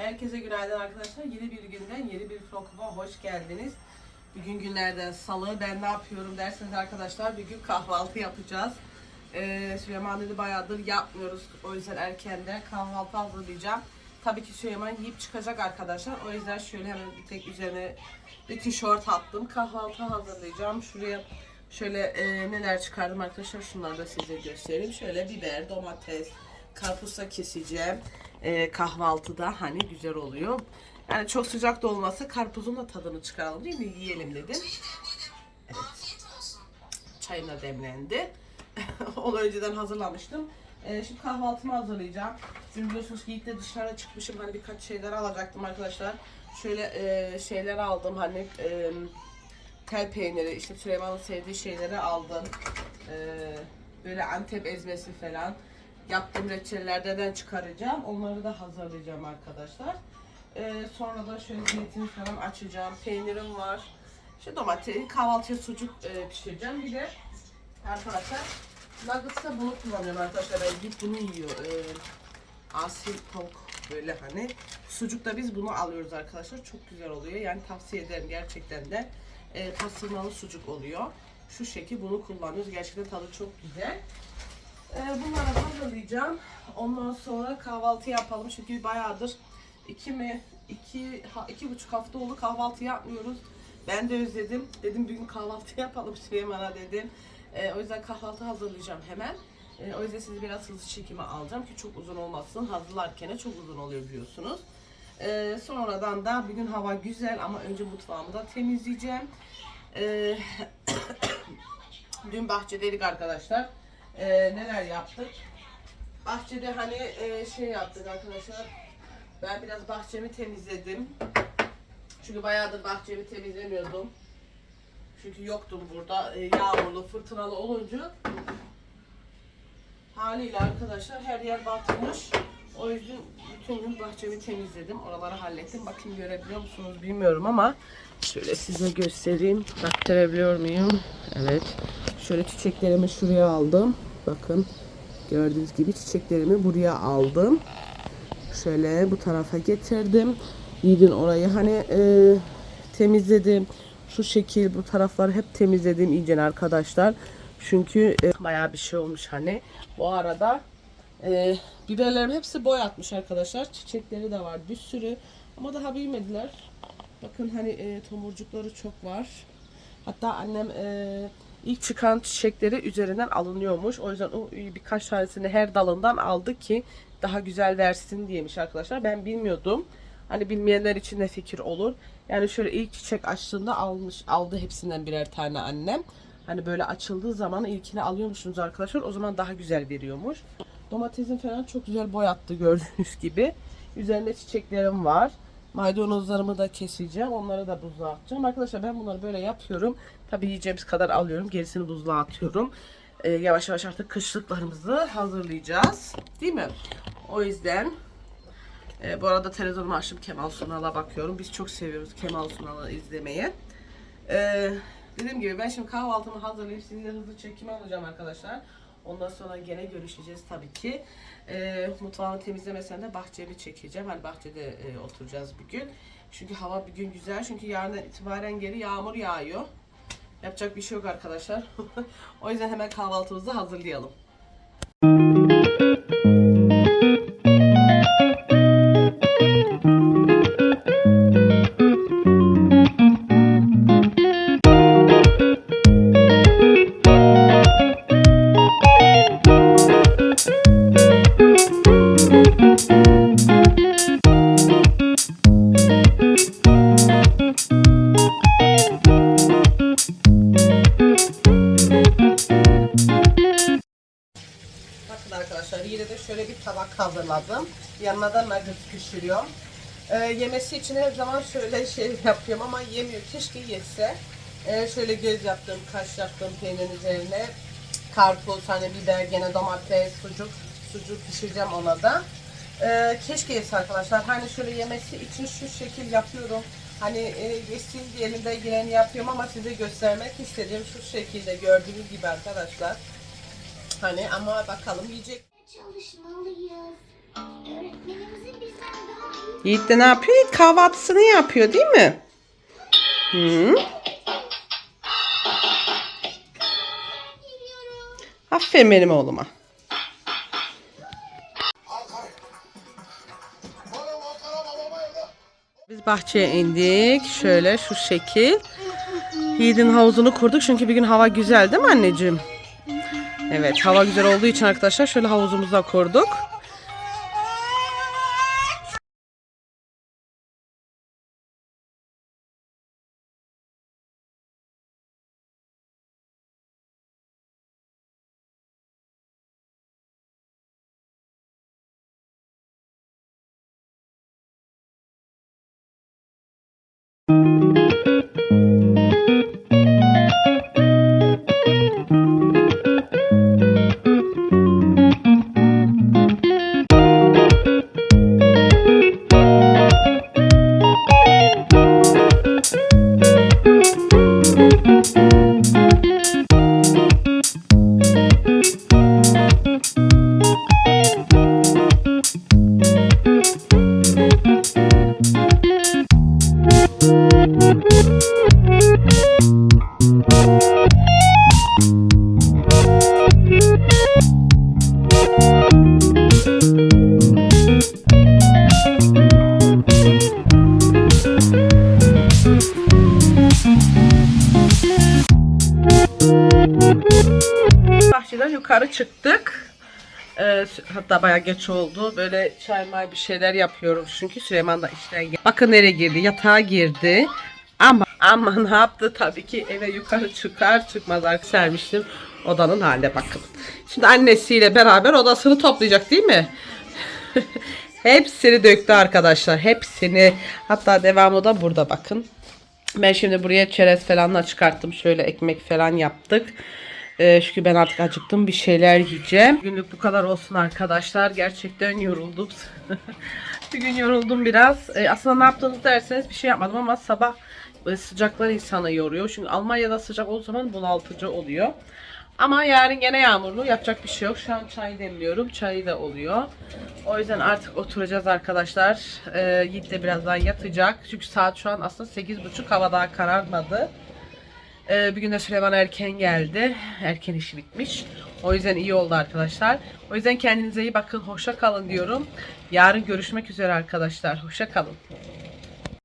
Herkese günaydın arkadaşlar. Yeni bir günden yeni bir vloguma hoş geldiniz. Bugün günlerden salı. Ben ne yapıyorum derseniz arkadaşlar bir gün kahvaltı yapacağız. Ee, Süleyman dedi bayağıdır yapmıyoruz. O yüzden erkenden kahvaltı hazırlayacağım. Tabii ki Süleyman yiyip çıkacak arkadaşlar. O yüzden şöyle hemen bir tek üzerine bir tişört attım. Kahvaltı hazırlayacağım. Şuraya şöyle e, neler çıkardım arkadaşlar. Şunları da size göstereyim. Şöyle biber, domates, karpuz da keseceğim. E, kahvaltıda hani güzel oluyor. Yani çok sıcak da olmasa karpuzun da tadını çıkaralım değil mi? Yiyelim dedim. Evet. Çayım da demlendi. Onu önceden hazırlamıştım. Ee, şimdi kahvaltımı hazırlayacağım. Dün biliyorsunuz ki ilk de dışarı çıkmışım. Hani birkaç şeyler alacaktım arkadaşlar. Şöyle e, şeyler aldım. Hani e, tel peyniri, işte Süleyman'ın sevdiği şeyleri aldım. Ee, böyle Antep ezmesi falan. Yaptığım reçellerden çıkaracağım. Onları da hazırlayacağım arkadaşlar. Ee, sonra da şöyle zeytin falan açacağım. Peynirim var. İşte domates, kahvaltıya sucuk e, pişireceğim. Bir de arkadaşlar nuggets'ta bunu kullanıyorum arkadaşlar. Ben git bunu yiyor. Ee, asil tavuk böyle hani. Sucukta biz bunu alıyoruz arkadaşlar. Çok güzel oluyor. Yani tavsiye ederim gerçekten de. E, pastırmalı sucuk oluyor. Şu şekil bunu kullanıyoruz. Gerçekten tadı çok güzel. Ee, bunları hazırlayacağım. Ondan sonra kahvaltı yapalım. Çünkü bayağıdır iki mi iki, iki buçuk hafta oldu kahvaltı yapmıyoruz. Ben de özledim. Dedim bir gün kahvaltı yapalım Süleyman'a dedim. Ee, o yüzden kahvaltı hazırlayacağım hemen. Ee, o yüzden sizi biraz hızlı çekime alacağım ki çok uzun olmasın. Hazırlarken çok uzun oluyor biliyorsunuz. Ee, sonradan da bugün hava güzel ama önce mutfağımı da temizleyeceğim. Ee, dün bahçedeydik arkadaşlar. Ee, neler yaptık? Bahçede hani e, şey yaptık arkadaşlar. Ben biraz bahçemi temizledim. Çünkü bayağıdır bahçemi temizlemiyordum. Çünkü yoktum burada. E, yağmurlu, fırtınalı olunca haliyle arkadaşlar her yer batmış. O yüzden bütün gün bahçemi temizledim. Oraları hallettim. Bakın görebiliyor musunuz bilmiyorum ama şöyle size göstereyim. Baktırabiliyor muyum? Evet. Şöyle çiçeklerimi şuraya aldım. Bakın gördüğünüz gibi çiçeklerimi buraya aldım. Şöyle bu tarafa getirdim. Yiğidin orayı hani e, temizledim. Şu şekil bu tarafları hep temizledim iyice arkadaşlar. Çünkü e, bayağı bir şey olmuş hani. Bu arada e, biberlerim hepsi boy atmış arkadaşlar. Çiçekleri de var bir sürü. Ama daha büyümediler. Bakın hani e, tomurcukları çok var. Hatta annem e, ilk çıkan çiçekleri üzerinden alınıyormuş. O yüzden o birkaç tanesini her dalından aldı ki daha güzel versin diyemiş arkadaşlar. Ben bilmiyordum. Hani bilmeyenler için de fikir olur. Yani şöyle ilk çiçek açtığında almış aldı hepsinden birer tane annem. Hani böyle açıldığı zaman ilkini alıyormuşsunuz arkadaşlar. O zaman daha güzel veriyormuş. Domatesin falan çok güzel boy attı gördüğünüz gibi. Üzerinde çiçeklerim var. Maydanozlarımı da keseceğim. Onları da buzluğa atacağım. Arkadaşlar ben bunları böyle yapıyorum. Tabii yiyeceğimiz kadar alıyorum. Gerisini buzluğa atıyorum. Ee, yavaş yavaş artık kışlıklarımızı hazırlayacağız. Değil mi? O yüzden e, bu arada televizyonumu açtım Kemal Sunal'a bakıyorum. Biz çok seviyoruz Kemal Sunal'ı izlemeyi. Ee, dediğim gibi ben şimdi kahvaltımı hazırlayıp sizinle hızlı çekime alacağım arkadaşlar. Ondan sonra gene görüşeceğiz tabii ki. Ee, mutfağımı temizlemesen de bahçemi çekeceğim. Hani bahçede e, oturacağız bir gün. Çünkü hava bir gün güzel. Çünkü yarından itibaren geri yağmur yağıyor. Yapacak bir şey yok arkadaşlar. o yüzden hemen kahvaltımızı hazırlayalım. Şöyle bir tabak hazırladım. Yanına da nugget pişiriyorum. Ee, yemesi için her zaman şöyle şey yapıyorum ama yemiyor. Keşke yese. Ee, şöyle göz yaptım, kaş yaptım peynirin üzerine. Karpuz, hani biber, gene domates, sucuk. Sucuk pişireceğim ona da. Ee, keşke yese arkadaşlar. Hani şöyle yemesi için şu şekil yapıyorum. Hani e, yesin diye elimde geleni yapıyorum ama size göstermek istediğim şu şekilde gördüğünüz gibi arkadaşlar. Hani ama bakalım yiyecek. Yiğit de ne yapıyor? Yiğit kahvaltısını yapıyor değil mi? Hı. Aferin benim oğluma. Biz bahçeye indik. Şöyle şu şekil. Yiğit'in havuzunu kurduk çünkü bir gün hava güzel değil mi anneciğim? Evet hava güzel olduğu için arkadaşlar şöyle havuzumuzu da kurduk. Bahçeden yukarı çıktık. Ee, hatta bayağı geç oldu. Böyle çay may bir şeyler yapıyorum. Çünkü Süleyman da işten geldi. Bakın nereye girdi? Yatağa girdi. Ama ama ne yaptı? Tabii ki eve yukarı çıkar çıkmaz sermiştim. Odanın haline bakın. Şimdi annesiyle beraber odasını toplayacak değil mi? Hepsini döktü arkadaşlar. Hepsini. Hatta devamı da burada bakın. Ben şimdi buraya çerez falan da çıkarttım. Şöyle ekmek falan yaptık. Ee, çünkü ben artık acıktım. Bir şeyler yiyeceğim. Günlük bu kadar olsun arkadaşlar. Gerçekten yoruldum. bir gün yoruldum biraz. Ee, aslında ne yaptınız derseniz bir şey yapmadım ama sabah sıcaklar insanı yoruyor. Çünkü Almanya'da sıcak olduğu zaman bunaltıcı oluyor. Ama yarın gene yağmurlu. Yapacak bir şey yok. Şu an çay demliyorum. Çayı da oluyor. O yüzden artık oturacağız arkadaşlar. Ee, Yiğit de birazdan yatacak. Çünkü saat şu an aslında 8.30 hava daha kararmadı. Ee, bir gün de Süleyman erken geldi. Erken işi bitmiş. O yüzden iyi oldu arkadaşlar. O yüzden kendinize iyi bakın. Hoşça kalın diyorum. Yarın görüşmek üzere arkadaşlar. Hoşça kalın.